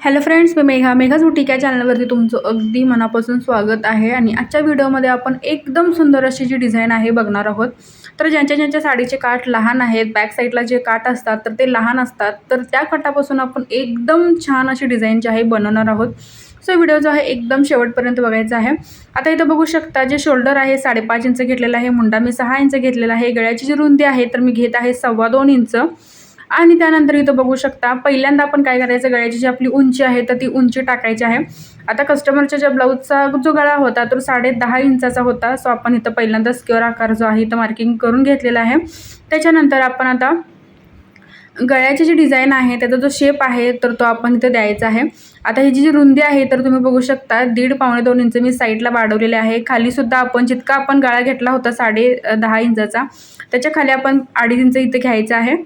Hello friends मी Megha. मेघाच boutique या चॅनलवरती तुमचं अगदी मनापासून स्वागत आहे. आणि आजच्या व्हिडिओमध्ये आपण एकदम सुंदर अशी जी डिझाईन आहे बघणार आहोत. तर ज्यांच्या ज्यांच्या साडीचे काठ लहान आहेत बॅक साईडला जे काठ असतात तर ते लहान असतात. तर त्या काठापासून आपण एकदम छान अशी डिझाईन जी आहे बनवणार आहोत. सो व्हिडिओ जो आहे एकदम शेवटपर्यंत बघायचा आहे. आता इथं बघू शकता जे शोल्डर आहे साडेपाच इंच घेतलेलं आहे. मुंडा मी सहा इंच घेतलेला आहे. गळ्याची जी रुंदी आहे तर मी घेत आहे सव्वा दोन इंच. आणि त्यानंतर इथं बघू शकता पहिल्यांदा आपण काय करायचं गळ्याची जी आपली उंची आहे तर ती उंची टाकायची आहे. आता कस्टमरच्या ज्या ब्लाऊजचा जो गळा होता तो साडे दहा इंचाचा होता. सो आपण इथं पहिल्यांदा स्क्युअर आकार जो आहे इथं मार्किंग करून घेतलेला आहे. त्याच्यानंतर आपण आता गळ्याची जी डिझाईन आहे त्याचा जो शेप आहे तर तो आपण इथं द्यायचा आहे. आता ही जी रुंदी आहे तर तुम्ही बघू शकता दीड पावणे दोन इंच मी साईडला वाढवलेले आहे. खालीसुद्धा आपण जितका आपण गळा घेतला होता साडे दहा इंचाचा त्याच्याखाली आपण अडीच इंच इथं घ्यायचा आहे.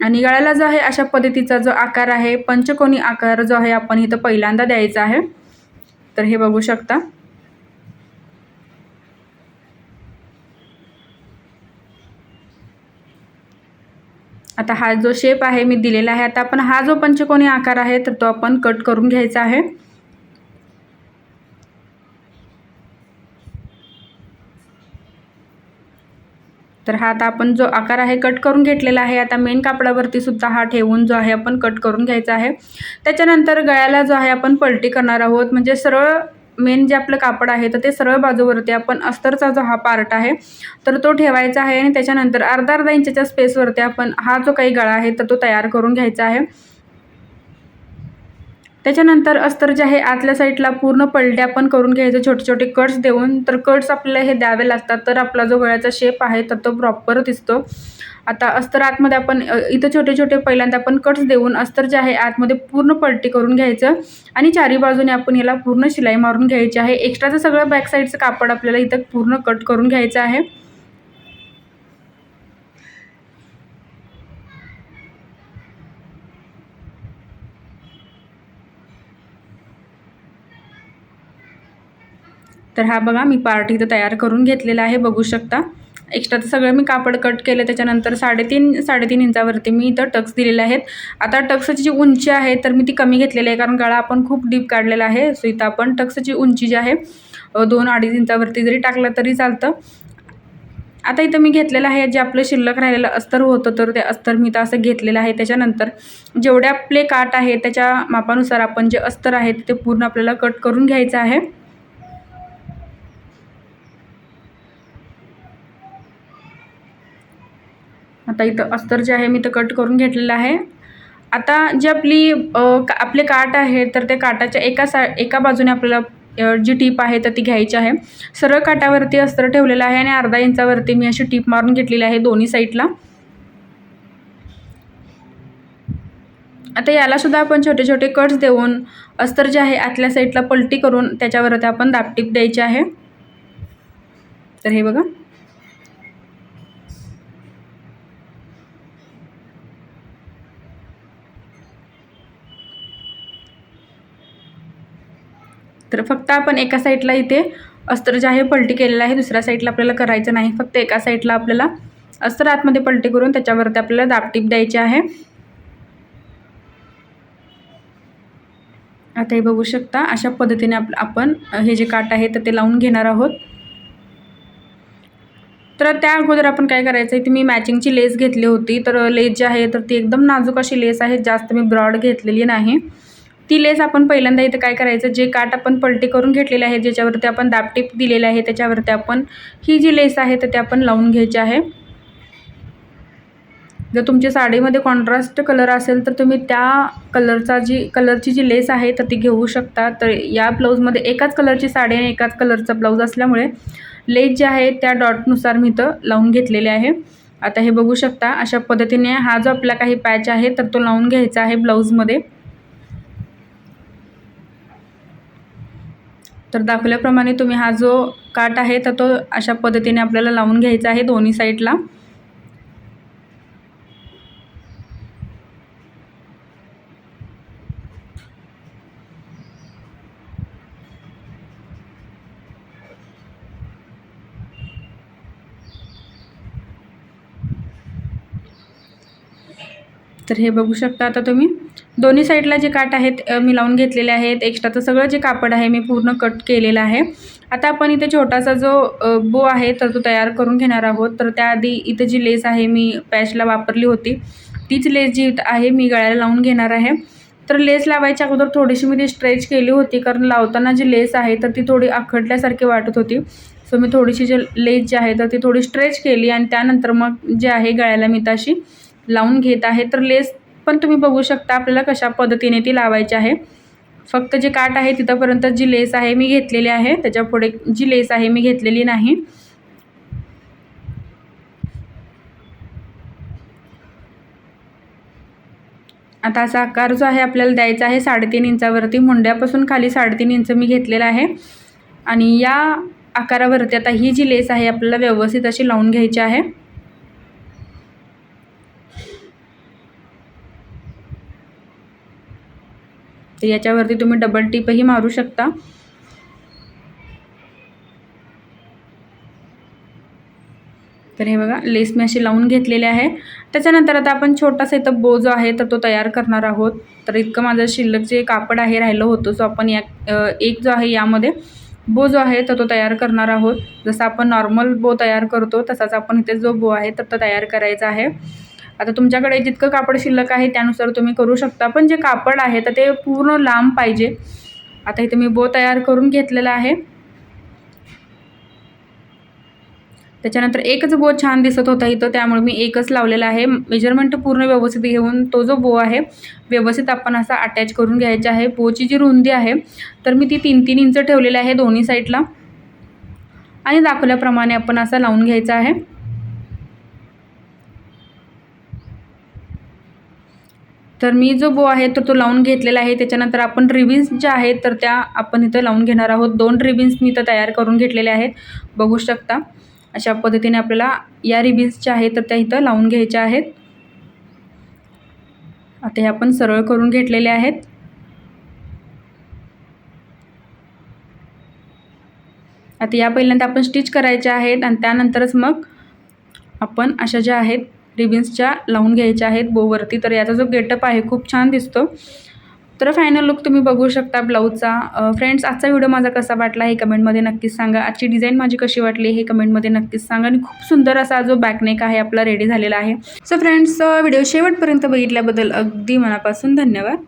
आणि गळ्याला जो आहे अशा पद्धतीचा जो आकार आहे पंचकोनी आकार जो आहे आपण इथं पहिल्यांदा द्यायचा आहे. तर हे बघू शकता. आता हा जो शेप आहे मी दिलेला आहे. आता आपण हा जो पंचकोनी आकार आहे तर तो आपण कट करून घ्यायचा आहे. तर हा आता आपण जो आकार आहे कट करून घेतलेला आहे. आता मेन कापडावरती सुद्धा हा ठेवून जो आहे आपण कट करून घ्यायचा आहे. त्याच्यानंतर गळ्याला जो आहे आपण पलटी करणार आहोत. म्हणजे सरळ मेन जे आपलं कापड आहे तर ते सरळ बाजूवरती आपण अस्तरचा जो हा पार्ट आहे तर तो ठेवायचा आहे. आणि त्याच्यानंतर अर्धा अर्धा इंचच्या स्पेसवरती आपण हा जो काही गळा आहे तर तो तयार करून घ्यायचा आहे. त्याच्यानंतर अस्तर जे आहे आतल्या साईडला पूर्ण पलट्या पण करून घ्यायचे छोटे छोटे कट्स देऊन. तर कट्स आपल्याला हे द्यावे लागतात. तर आपला जो गळ्याचा शेप आहे तर तो प्रॉपर दिसतो. आता अस्तर आतमध्ये आपण इथं छोटे छोटे पहिल्यांदा आपण कट्स देऊन अस्तर जे आहे आतमध्ये पूर्ण पलटी करून घ्यायचं. आणि चारी बाजूने आपण याला पूर्ण शिलाई मारून घ्यायची आहे. एक्स्ट्राचं सगळं बॅक साईडचं कापड आपल्याला इथं पूर्ण कट करून घ्यायचं आहे. तर हा बघा मी पार्ट इथं तयार करून घेतलेला आहे बघू शकता. एक्स्ट्राचं सगळं मी कापड कट केलं त्याच्यानंतर साडेतीन साडेतीन इंचावरती मी इथं टक्स दिलेले आहेत. आता टक्सची जी उंची आहे तर मी ती कमी घेतलेली आहे कारण गळा आपण खूप डीप काढलेला आहे. सो इथं आपण टक्सची उंची जी आहे दोन अडीच इंचावरती जरी टाकलं तरी चालतं. आता इथं मी घेतलेलं आहे जे आपलं शिल्लक राहिलेलं अस्तर होतं तर ते अस्तर मी इथं असं घेतलेलं आहे. त्याच्यानंतर जेवढे आपले काट आहे त्याच्या मापानुसार आपण जे अस्तर आहे ते पूर्ण आपल्याला कट करून घ्यायचं आहे. आता इथं अस्तर जे आहे मी तर कट करून घेतलेलं आहे. आता जी आपली आपले काठ आहे तर त्या काटाच्या एका सा एका बाजूने आपल्याला जी टीप आहे तर ती घ्यायची आहे. सरळ काटावरती अस्तर ठेवलेलं आहे आणि अर्धा इंचावरती मी अशी टीप मारून घेतलेली आहे दोन्ही साईडला. आता यालासुद्धा आपण छोटे छोटे कट्स देऊन अस्तर जे आहे आतल्या साईडला पलटी करून त्याच्यावरती आपण दापटीप द्यायची आहे. तर हे बघा. तर फक्त आपण एका साईडला इथे अस्तर जे आहे पलटी केलेलं आहे. दुसऱ्या साईडला आपल्याला करायचं नाही. फक्त एका साईडला आपल्याला अस्तर आतमध्ये पलटी करून त्याच्यावरती आपल्याला दापटीप द्यायची आहे. आता हे बघू शकता अशा पद्धतीने आप आपण हे जे काट आहे तर ते लावून घेणार आहोत. तर त्या अगोदर आपण काय करायचं आहे ती मी मॅचिंगची लेस घेतली होती. तर लेस जी आहे तर ती एकदम नाजूक अशी लेस आहे. जास्त मी ब्रॉड घेतलेली नाही. ती लेस आपण पहिल्यांदा इथं काय करायचं जे काट आपण पलटी करून घेतलेले आहे ज्याच्यावरती आपण दापटीप दिलेले आहे त्याच्यावरती आपण ही जी लेस आहे तर ते आपण लावून घ्यायची आहे. जर तुमच्या साडीमध्ये कॉन्ट्रास्ट कलर असेल तर तुम्ही त्या कलरचा जी कलरची जी लेस आहे तर ती घेऊ शकता. तर या ब्लाऊजमध्ये एकाच कलरची साडी आणि एकाच कलरचा ब्लाऊज असल्यामुळे लेस जे आहे त्या डॉटनुसार मी इथं लावून घेतलेले आहे. आता हे बघू शकता अशा पद्धतीने हा जो आपला काही पॅच आहे तर तो लावून घ्यायचा आहे ब्लाऊजमध्ये तर दाखवल्याप्रमाणे तुम्ही हा जो काट आहे तर तो अशा पद्धतीने आपल्याला लावून घ्यायचा आहे दोन्ही साईडला. तर हे बघू शकता आता तुम्ही. दोन्ही साईडला जे काट आहेत मी लावून घेतलेले आहेत. एक्स्ट्राचं सगळं जे कापड आहे मी पूर्ण कट केलेलं आहे. आता आपण इथे छोटासा जो बो आहे तर तो तयार करून घेणार आहोत. तर त्याआधी इथे जी लेस आहे मी पॅचला वापरली होती. तीच लेस जी इथं आहे मी गळ्याला लावून घेणार आहे. तर लेस लावायच्या अगोदर थोडीशी मी ती स्ट्रेच केली होती. कारण लावताना जी लेस आहे तर ती थोडी आखडल्यासारखी वाटत होती. सो मी थोडीशी जे लेस जी आहे तर ती थोडी स्ट्रेच केली आणि त्यानंतर मग जे आहे गळ्याला मी तशी लावून घेत आहे तर लेस पण तुम्ही बघू शकता आपल्याला कशा पद्धतीने ती लावायची आहे. फक्त जे काठ आहे तिथंपर्यंत जी लेस आहे मी घेतलेली आहे त्याच्या पुढे जी लेस आहे मी घेतलेली नाही. आता असा आकार जो आहे आपल्याला द्यायचा आहे साडेतीन इंचावरती मुंड्यापासून खाली साडेतीन इंच मी घेतलेला आहे. आणि या आकारावरती आता ही जी लेस आहे आपल्याला व्यवस्थित अशी लावून घ्यायची आहे. तर याच्यावरती तुम्ही डबल टिपही मारू शकता. तर हे बघा लेस मी अशी लावून घेतलेली आहे. त्याच्यानंतर आता आपण छोटासा इथं बो जो आहे तर तो तयार करणार आहोत. तर इतकं माझं शिल्लक जे कापड आहे राहिलं होतं सो आपण या एक जो आहे यामध्ये बो जो आहे तर तो तयार करणार आहोत. जसं आपण नॉर्मल बो तयार करतो तसाच आपण इथे जो बो आहे तर तो तयार करायचा आहे. आता तुमच्याकडे जितकं कापड शिल्लक आहे त्यानुसार तुम्ही करू शकता. पण जे कापड आहे तर ते पूर्ण लांब पाहिजे. आता इथे मी बो तयार करून घेतलेला आहे. त्याच्यानंतर एकच बो छान दिसत होता इथं त्यामुळे मी एकच लावलेला आहे. मेजरमेंट पूर्ण व्यवस्थित घेऊन तो जो बो आहे व्यवस्थित आपण असा अटॅच करून घ्यायचा आहे. बोची जी रुंदी आहे तर मी ती तीन तीन इंच ठेवलेली आहे दोन्ही साईडला आणि दाखवल्याप्रमाणे आपण असा लावून घ्यायचा आहे. तर मी जो बो आहे तर तो लावून घेतलेला आहे. त्याच्यानंतर आपण रिबिन्स ज्या आहेत तर त्या आपण इथं लावून घेणार आहोत. दोन रिबिन्स मी इथं तयार करून घेतलेल्या आहेत. बघू शकता. अशा पद्धतीने आपल्याला या रिबिन्स ज्या आहेत तर त्या इथं लावून घ्यायच्या आहेत. आता हे आपण सरळ करून घेतलेले आहेत. आता या पहिल्यांदा आपण स्टिच करायच्या आहेत आणि त्यानंतरच मग आपण अशा ज्या आहेत रिबिन्सच्या लावून घ्यायच्या आहेत बोवरती. तर याचा जो गेटअप आहे खूप छान दिसतो. तर फायनल लुक तुम्ही बघू शकता ब्लाऊजचा फ्रेंड्स आजचा व्हिडिओ माझा कसा वाटला हे कमेंटमध्ये नक्कीच सांगा. आजची डिझाईन माझी कशी वाटली हे कमेंटमध्ये नक्कीच सांगा. आणि खूप सुंदर असा जो बॅकनेक आहे आपला रेडी झालेला आहे. सो फ्रेंड्स व्हिडिओ शेवटपर्यंत बघितल्याबद्दल अगदी मनापासून धन्यवाद.